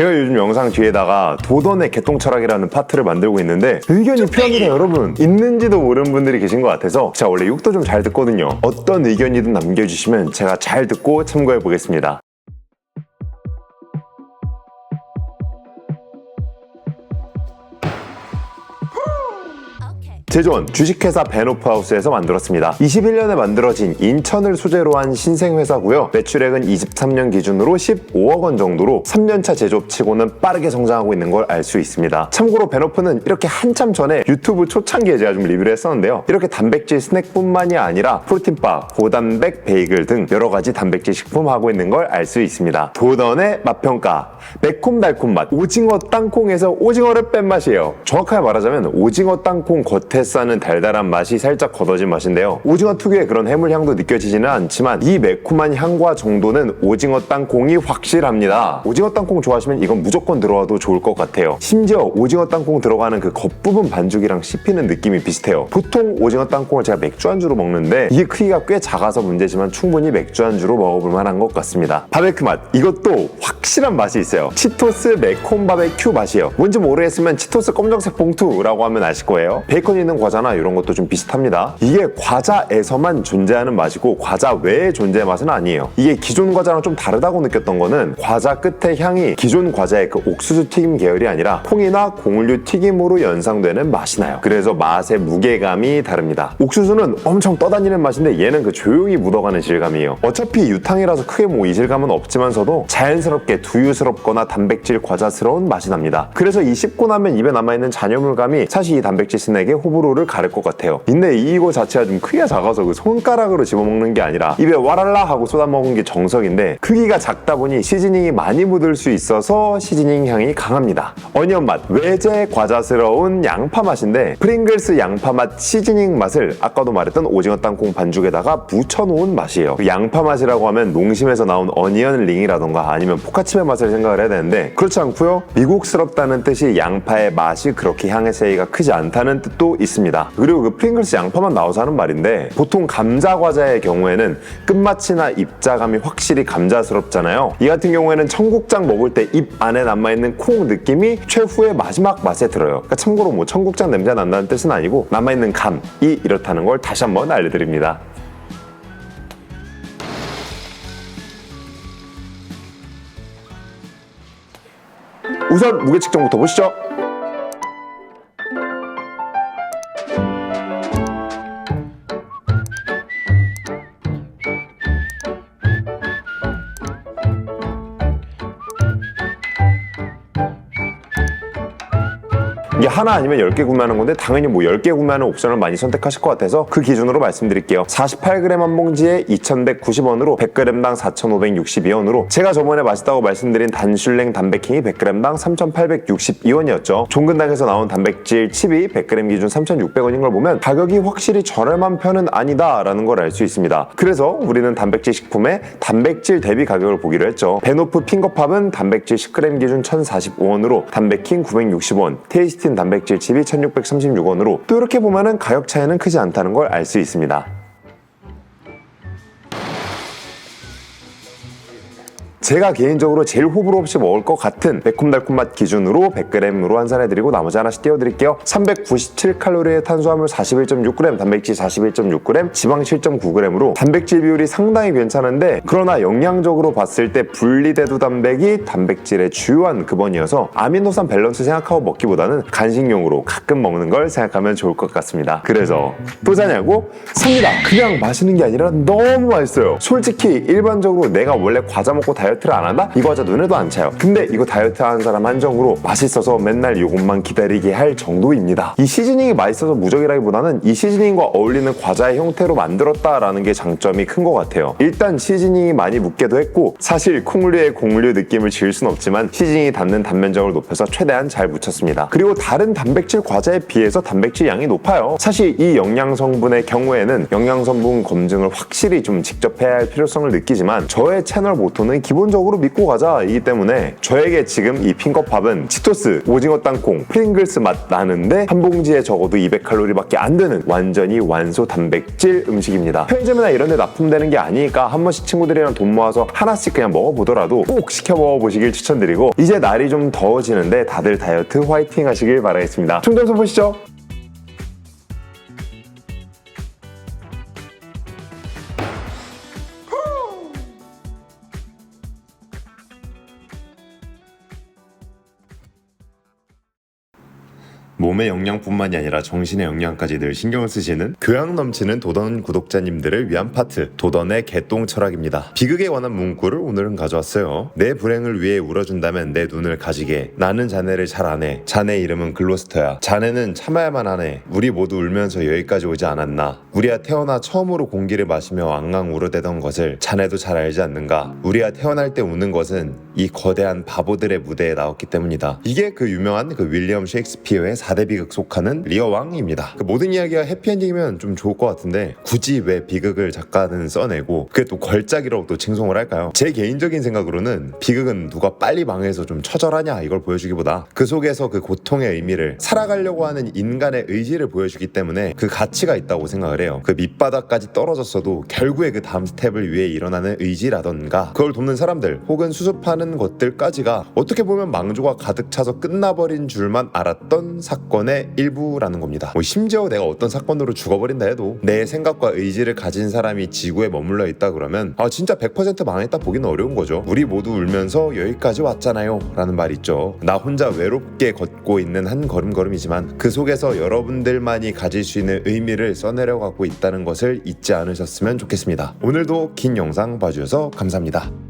제가 요즘 영상 뒤에다가 도던의 개통 철학이라는 파트를 만들고 있는데 의견이 필요합니다 여러분. 있는지도 모르는 분들이 계신 것 같아서 제가 원래 욕도 좀 잘 듣거든요. 어떤 의견이든 남겨주시면 제가 잘 듣고 참고해 보겠습니다 제조원 주식회사 베노프하우스에서 만들었습니다. 21년에 만들어진 인천을 소재로 한 신생회사고요. 매출액은 23년 기준으로 15억 원 정도로 3년차 제조업치고는 빠르게 성장하고 있는 걸 알 수 있습니다. 참고로 베노프는 이렇게 한참 전에 유튜브 초창기에 제가 좀 리뷰를 했었는데요. 이렇게 단백질 스낵뿐만이 아니라 프로틴바, 고단백 베이글 등 여러 가지 단백질 식품 하고 있는 걸 알 수 있습니다. 도던의 맛평가 매콤달콤 맛 오징어 땅콩에서 오징어를 뺀 맛이에요. 정확하게 말하자면 오징어 땅콩 겉에 싸는 달달한 맛이 살짝 걷어진 맛인데요. 오징어 특유의 그런 해물 향도 느껴지지는 않지만 이 매콤한 향과 정도는 오징어 땅콩이 확실합니다. 오징어 땅콩 좋아하시면 이건 무조건 들어와도 좋을 것 같아요. 심지어 오징어 땅콩 들어가는 그 겉부분 반죽이랑 씹히는 느낌이 비슷해요. 보통 오징어 땅콩을 제가 맥주 안주로 먹는데 이게 크기가 꽤 작아서 문제지만 충분히 맥주 안주로 먹어볼 만한 것 같습니다. 바베큐 맛 이것도 확실한 맛이 있어요. 치토스 매콤 바베큐 맛이에요. 뭔지 모르겠으면 치토스 검정색 봉투라고 하면 아실 거예요. 베이컨 있는 과자나 이런 것도 좀 비슷합니다. 이게 과자에서만 존재하는 맛이고 과자 외의 존재의 맛은 아니에요. 이게 기존 과자랑 좀 다르다고 느꼈던 거는 과자 끝의 향이 기존 과자의 그 옥수수 튀김 계열이 아니라 콩이나 곡류 튀김으로 연상되는 맛이 나요. 그래서 맛의 무게감이 다릅니다. 옥수수는 엄청 떠다니는 맛인데 얘는 그 조용히 묻어가는 질감이에요. 어차피 유탕이라서 크게 뭐 이질감은 없지만서도 자연스럽게 두유스럽거나 단백질 과자스러운 맛이 납니다. 그래서 이 씹고 나면 입에 남아있는 잔여물감이 사실 이 단백질 스낵의 호불호 를 가를 것 같아요. 근데 이거 자체가 좀 크기가 작아서 그 손가락으로 집어먹는 게 아니라 입에 와랄라 하고 쏟아먹은 게 정석인데 크기가 작다 보니 시즈닝이 많이 묻을 수 있어서 시즈닝 향이 강합니다. 어니언 맛, 외제 과자스러운 양파 맛인데 프링글스 양파 맛 시즈닝 맛을 아까도 말했던 오징어 땅콩 반죽에다가 묻혀놓은 맛이에요. 그 양파 맛이라고 하면 농심에서 나온 어니언 링이라던가 아니면 포카칩의 맛을 생각을 해야 되는데 그렇지 않고요. 미국스럽다는 뜻이 양파의 맛이 그렇게 향의 차이가 크지 않다는 뜻도 있습니다. 그리고 그 프링글스 양파만 나와서 하는 말인데 보통 감자 과자의 경우에는 끝맛이나 입자감이 확실히 감자스럽잖아요. 이 같은 경우에는 청국장 먹을 때 입 안에 남아있는 콩 느낌이 최후의 마지막 맛에 들어요. 그러니까 참고로 뭐 청국장 냄새 난다는 뜻은 아니고 남아있는 감이 이렇다는 걸 다시 한번 알려드립니다. 우선 무게 측정부터 보시죠. 이게 하나 아니면 10개 구매하는 건데 당연히 뭐 10개 구매하는 옵션을 많이 선택하실 것 같아서 그 기준으로 말씀드릴게요. 48g 한 봉지에 2,190원으로 100g당 4,562원으로 제가 저번에 맛있다고 말씀드린 단슐랭 단백킹이 100g당 3,862원이었죠. 종근당에서 나온 단백질 칩이 100g 기준 3,600원인 걸 보면 가격이 확실히 저렴한 편은 아니다라는 걸 알 수 있습니다. 그래서 우리는 단백질 식품의 단백질 대비 가격을 보기로 했죠. 베노프 핑거팝은 단백질 10g 기준 1,045원으로 단백킹 960원, 테이스 틴 단백질 칩이 1,636원으로 또 이렇게 보면은 가격 차이는 크지 않다는 걸 알 수 있습니다. 제가 개인적으로 제일 호불호 없이 먹을 것 같은 매콤달콤 맛 기준으로 100g으로 환산해드리고 나머지 하나씩 띄워드릴게요. 397칼로리의 탄수화물 41.6g, 단백질 41.6g, 지방 7.9g으로 단백질 비율이 상당히 괜찮은데 그러나 영양적으로 봤을 때 분리대두 단백이 단백질의 주요한 근원이어서 아미노산 밸런스 생각하고 먹기보다는 간식용으로 가끔 먹는 걸 생각하면 좋을 것 같습니다. 그래서 또 사냐고? 삽니다. 그냥 마시는 게 아니라 너무 맛있어요. 솔직히 일반적으로 내가 원래 과자 먹고 다이어트 를 안 한다? 이 과자 눈에도 안 차요. 근데 이거 다이어트 하는 사람 한정으로 맛있어서 맨날 이것만 기다리게 할 정도입니다. 이 시즈닝이 맛있어서 무적이라기보다는 이 시즈닝과 어울리는 과자의 형태로 만들었다라는 게 장점이 큰 것 같아요. 일단 시즈닝이 많이 묻게도 했고 사실 콩류의 공류 느낌을 지을 순 없지만 시즈닝이 닿는 단면적을 높여서 최대한 잘 묻혔습니다. 그리고 다른 단백질 과자에 비해서 단백질 양이 높아요. 사실 이 영양 성분의 경우에는 영양 성분 검증을 확실히 좀 직접 해야 할 필요성을 느끼지만 저의 채널 모토는 기본 기본적으로 믿고 가자이기 때문에 저에게 지금 이 핑거팝은 치토스, 오징어 땅콩, 프링글스 맛 나는데 한 봉지에 적어도 200칼로리밖에 안 되는 완전히 완소 단백질 음식입니다. 편의점이나 이런 데 납품되는 게 아니니까 한 번씩 친구들이랑 돈 모아서 하나씩 그냥 먹어보더라도 꼭 시켜 먹어보시길 추천드리고 이제 날이 좀 더워지는데 다들 다이어트 화이팅 하시길 바라겠습니다. 충전소 보시죠. 몸의 영양뿐만이 아니라 정신의 영양까지 늘 신경을 쓰시는 교양 넘치는 도던 구독자님들을 위한 파트 도던의 개똥 철학입니다. 비극에 관한 문구를 오늘은 가져왔어요. 내 불행을 위해 울어준다면 내 눈을 가지게. 나는 자네를 잘 아네. 자네 이름은 글로스터야. 자네는 참아야만 하네. 우리 모두 울면서 여기까지 오지 않았나. 우리야 태어나 처음으로 공기를 마시며 앙앙 울어대던 것을 자네도 잘 알지 않는가? 우리야 태어날 때 우는 것은 이 거대한 바보들의 무대에 나왔기 때문이다. 이게 그 유명한 그 윌리엄 셰익스피어의 4대 비극 속하는 리어 왕입니다. 그 모든 이야기가 해피엔딩이면 좀 좋을 것 같은데 굳이 왜 비극을 작가는 써내고 그게 또 걸작이라고 또 칭송을 할까요? 제 개인적인 생각으로는 비극은 누가 빨리 망해서 좀 처절하냐 이걸 보여주기보다 그 속에서 그 고통의 의미를 살아가려고 하는 인간의 의지를 보여주기 때문에 그 가치가 있다고 생각을 해요. 그 밑바닥까지 떨어졌어도 결국에 그 다음 스텝을 위해 일어나는 의지라던가 그걸 돕는 사람들 혹은 수습하는 것들까지가 어떻게 보면 망조가 가득 차서 끝나버린 줄만 알았던 사건의 일부라는 겁니다. 뭐 심지어 내가 어떤 사건으로 죽어버린다 해도 내 생각과 의지를 가진 사람이 지구에 머물러 있다 그러면 아 진짜 100% 망했다 보기는 어려운 거죠. 우리 모두 울면서 여기까지 왔잖아요 라는 말 있죠. 나 혼자 외롭게 걷고 있는 한 걸음걸음이지만 그 속에서 여러분들만이 가질 수 있는 의미를 써내려가고 있다는 것을 잊지 않으셨으면 좋겠습니다. 오늘도 긴 영상 봐주셔서 감사합니다.